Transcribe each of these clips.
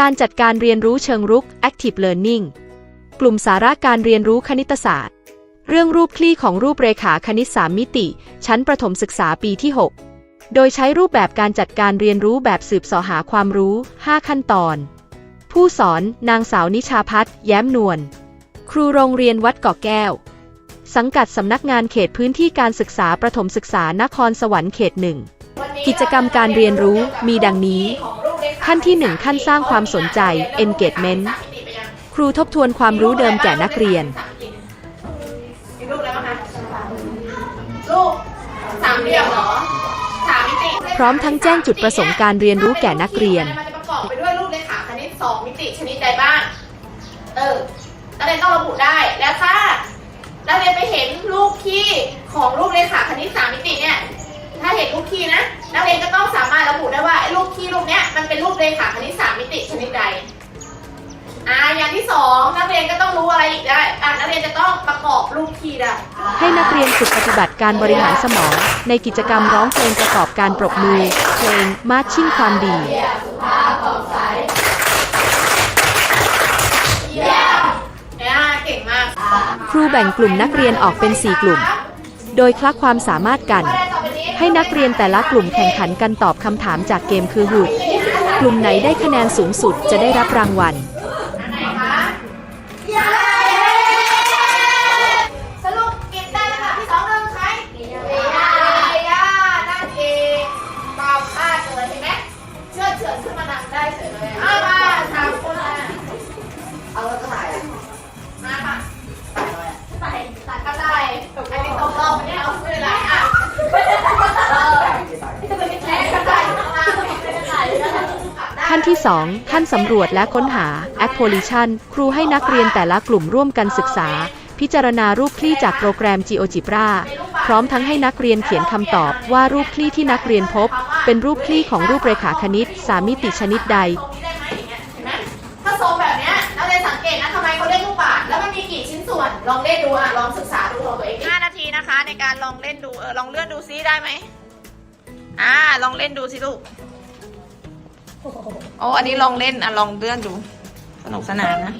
การจัดการเรียนรู้เชิงรุก Active Learning กลุ่มสาระการเรียนรู้คณิตศาสตร์ เรื่องรูปคลี่ของรูปเรขาคณิต3มิติ ชั้นประถมศึกษาปีที่ 6 โดยใช้รูปแบบการจัดการเรียนรู้แบบสืบเสอหาความรู้ 5 ขั้นตอน ผู้สอนนางสาวนิชาพัฒน์แย้มนวล ครูโรงเรียนวัดเกาะแก้ว สังกัดสำนักงานเขตพื้นที่การศึกษาประถมศึกษานครสวรรค์เขตหนึ่งกิจกรรมการเรียนรู้มีดังนี้ ขั้นที่ 1 ขั้นสร้างความสนใจ engagement ครูทบทวนความรู้เดิมแก่นักเรียนมีลูกแล้วนะคะลูกสามเหลี่ยมเหรอสามมิติพร้อมทั้งแจ้งจุดประสงค์การเรียนรู้แก่นักเรียน มันจะประกอบไปด้วยรูปเลขาคณิตสองมิติชนิดใดบ้าง เออนักเรียนต้องระบุได้ แล้วถ้านักเรียนไปเห็นรูปคี่ของรูปเลขาคณิตสามมิติเนี่ย ถ้าเห็นรูปคี่นะ นักเรียนก็ต้องสามารถระบุได้ว่าไอ้รูปคี่รูปเนี้ยมันเป็นรูปเลขาคณิตสามมิติชนิดใดอ่าอย่างที่สองนักเรียนก็ต้องรู้อะไรอีกได้อ่านักเรียนจะต้องประกอบรูปคี่ได้ให้นักเรียนฝึกปฏิบัติการบริหารสมอง ในกิจกรรมร้องเพลงประกอบการปรบมือเพลงมาร์ชชิ่งความดีเนี่ยเก่งมากครูแบ่งกลุ่มนักเรียนออกเป็น 4 กลุ่ม โดยคลักความสามารถกัน ให้นักเรียนแต่ละกลุ่มแข่งขันกันตอบคำถามจากเกมคือหูดกลุ่มไหนได้คะแนนสูงสุดจะได้รับรางวัล ขั้นที่2ขั้นสำรวจและค้นหา Acquisition ครูให้นักเรียนแต่ละกลุ่มร่วมกันศึกษา พิจารณารูปคลี่จากโปรแกรม GeoGebra พร้อมทั้งให้นักเรียนเขียนคำตอบว่ารูปคลี่ที่นักเรียนพบ เป็นรูปคลี่ของรูปเรขาคณิตสามมิติชนิดใดทรงนี้ได้ไหมอย่างเงี้ยเห็นไหมถ้าทรงแบบเนี้ยนักเรียนสังเกตนะทำไมเขาเล่นลูกบาศก์แล้วมันมีกี่ชิ้นส่วน ลองเล่นดูอะ ลองศึกษาดูของตัวเอง5นาทีนะคะ ในการลองเล่นดู เออ ลองเลื่อนดูซิได้ไหมอ่า ลองเล่นดูสิลูก โอ้อันนี้ลองเล่นอะลองเลื่อนดู สนุกสนานนะ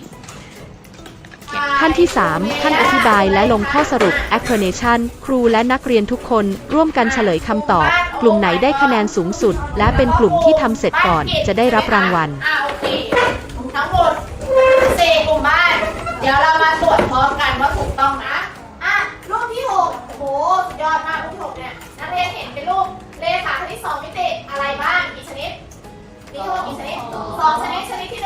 ขั้นที่ 3 ขั้นอธิบายและลงข้อสรุป explanation ครูและนักเรียนทุกคนร่วมกันเฉลยคำตอบ กลุ่มไหนได้คะแนนสูงสุด และเป็นกลุ่มที่ทำเสร็จก่อนจะได้รับรางวัล อ่าโอเคทั้งหมดสี่กลุ่มบ้าน เดี๋ยวเรามาตรวจพร้อมกันว่า มีทั้งหมดกี่ชนิดสองชนิดชนิดที่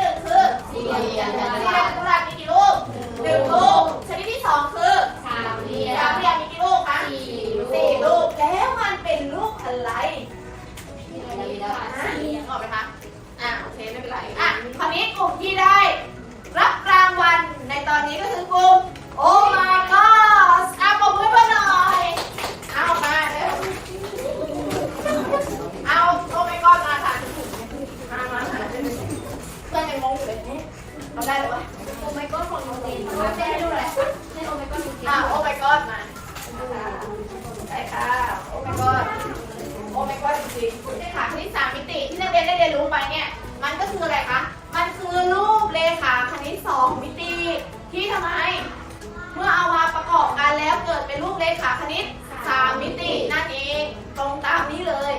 รูปเลขาคณิตสามมิตินั่นเองตรงตามนี้เลย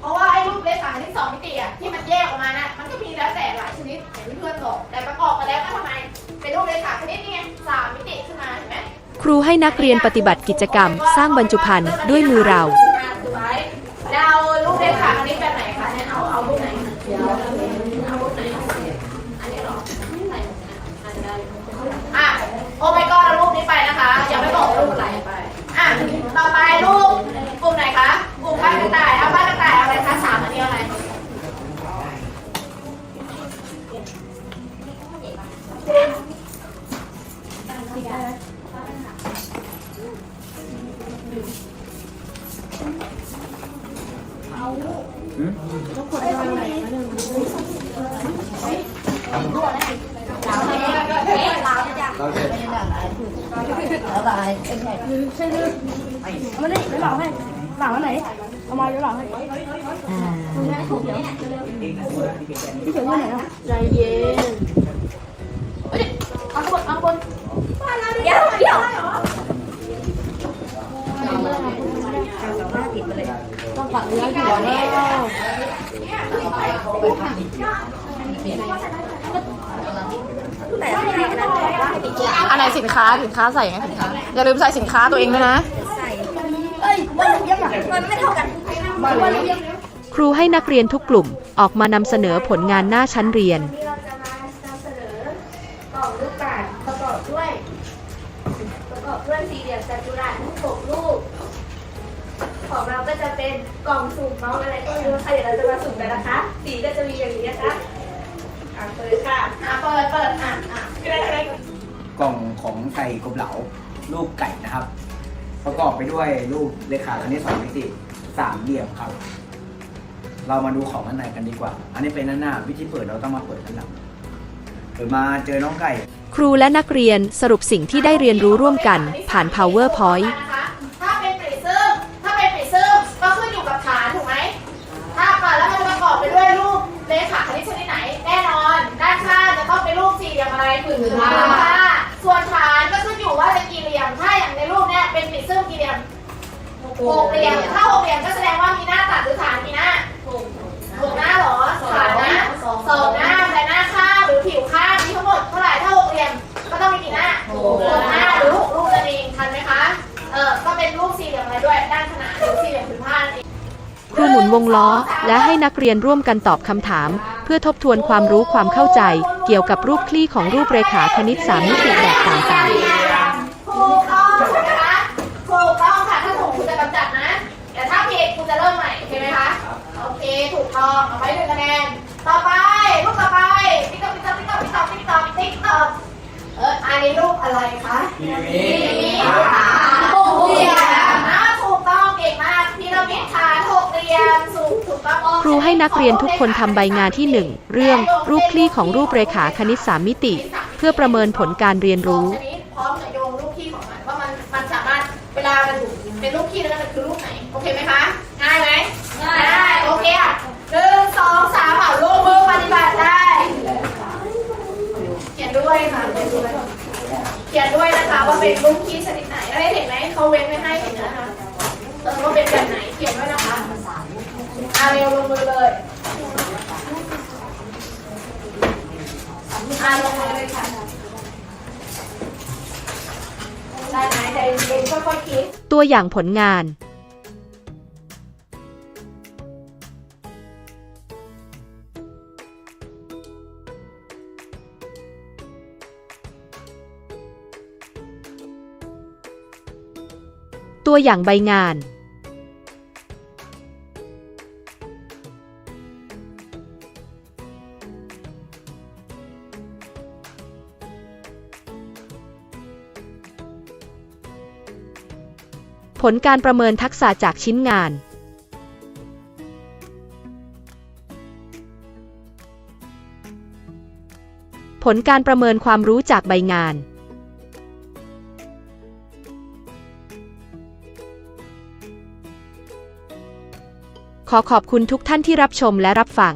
เพราะว่าไอ้รูปเลขาคณิตสองมิติอะที่มันแยกออกมาน่ะมันก็มีแล้วแต่หลายชนิดอย่างเพื่อนบอกแต่ประกอบกันแล้วก็ทำไมเป็นรูปเลขาคณิตนี่ไงสามมิติขึ้นมาเห็นไหมครูให้นักเรียนปฏิบัติกิจกรรม สร้างบรรจุภัณฑ์ด้วยมือเราดารูปเลขาอันนี้แบบไหน มันนี่เดี๋ยวหลอกให้หลังอันไหนเอามาเดี๋ยวหลอกให้คุณแม่ถูกเดี๋ยวพี่เขียวว่าไหนอ่ะใจเย็นเอาบนเอาบนเดี๋ยวเดี๋ยว ต้องปักเนื้ออยู่แล้วอันไหนสินค้าสินค้าใส่ไงสินค้าอย่าลืมใส่สินค้าตัวเองด้วยนะครูให้นักเรียนทุกกลุ่มออกมานำเสนอผลงานหน้าชั้นเรียนำเสนอกล่องลูกบาศก์ประกอบด้วย ประกอบด้วยสี่เหลี่ยมจัตุรัสหกลูก ของเราก็จะเป็นกล่องสุ่มเมาส์อะไรก็ไม่รู้ค่ะเดี๋ยวเราจะมาสุ่มกันนะคะ สีก็จะมีอย่างนี้นะคะอะเปิดค่ะอะเปิดเปิดอะอะก็ได้ก็ได้กล่องของไก่กบเหลารูปไก่นะครับ ประกอบไปด้วยรูปเลขาคณิตสองมิติสามเหลี่ยมครับ เรามาดูของข้างในกันดีกว่า อันนี้เป็นด้านหน้าวิธีเปิดเราต้องมาเปิดด้านหลังเปิดมาเจอน้องไก่ ครูและนักเรียนสรุปสิ่งที่ได้เรียนรู้ร่วมกันผ่าน PowerPoint รูปสี่เหลี่ยมอะไรผืนผ้าส่วนฐานก็ขึ้นอยู่ว่าจะกี่เหลี่ยม ถ้าอย่างในรูปเนี้ยเป็นปริซึมกี่เหลี่ยมหกเหลี่ยม ถ้าหกเหลี่ยมก็แสดงว่ามีหน้าตัดหรือฐานกี่หน้าหกหน้าเหรอฐานนะสองหน้าแต่หน้าข้างหรือผิวข้างมีทั้งหมดเท่าไหร่ ถ้าหกเหลี่ยมก็ต้องมีกี่หน้าหกหน้าหรือหกรูปนั่นเองทันไหมคะ เออก็เป็นรูปสี่เหลี่ยมอะไรด้วย ด้านขนาน รูหมุนวงล้อ และให้นักเรียนร่วมกันตอบคำถาม เพื่อทบทวนความรู้ความเข้าใจ เกี่ยวกับรูปคลี่ของรูปเรขาคณิตสามมิติแบบต่าง รูให้นักเรียนทุกคนทำใบงานที่ 1 เรื่องรูปคลี่ของรูปเรขาคณิตสามมิติ เพื่อประเมินผลการเรียนรู้ พร้อมกับโยงรูปขี้ของมันว่ามันมันสามารถเวลามันเป็นรูปขี้แล้วมันคือรูปไหน โอเคไหมคะ ง่ายไหมง่ายโอเคอะหนึ่งสองสามเอาลงมือปฏิบัติได้ เขียนด้วยค่ะเขียนด้วยเขียนด้วยนะคะว่าเป็นรูปขี้ชนิดไหนแล้วได้เห็นไหมเขาเว้นไว้ให้เห็นนะคะเออว่าเป็นแบบไหนเขียนด้วยนะคะ อาเร็วลงมือเลยอาลงมือเลยค่ะได้ไหมใจเย็นค่อยๆคิด ตัวอย่างผลงาน ตัวอย่างใบงาน ผลการประเมินทักษะจากชิ้นงาน ผลการประเมินความรู้จากใบงาน ขอขอบคุณทุกท่านที่รับชมและรับฟัง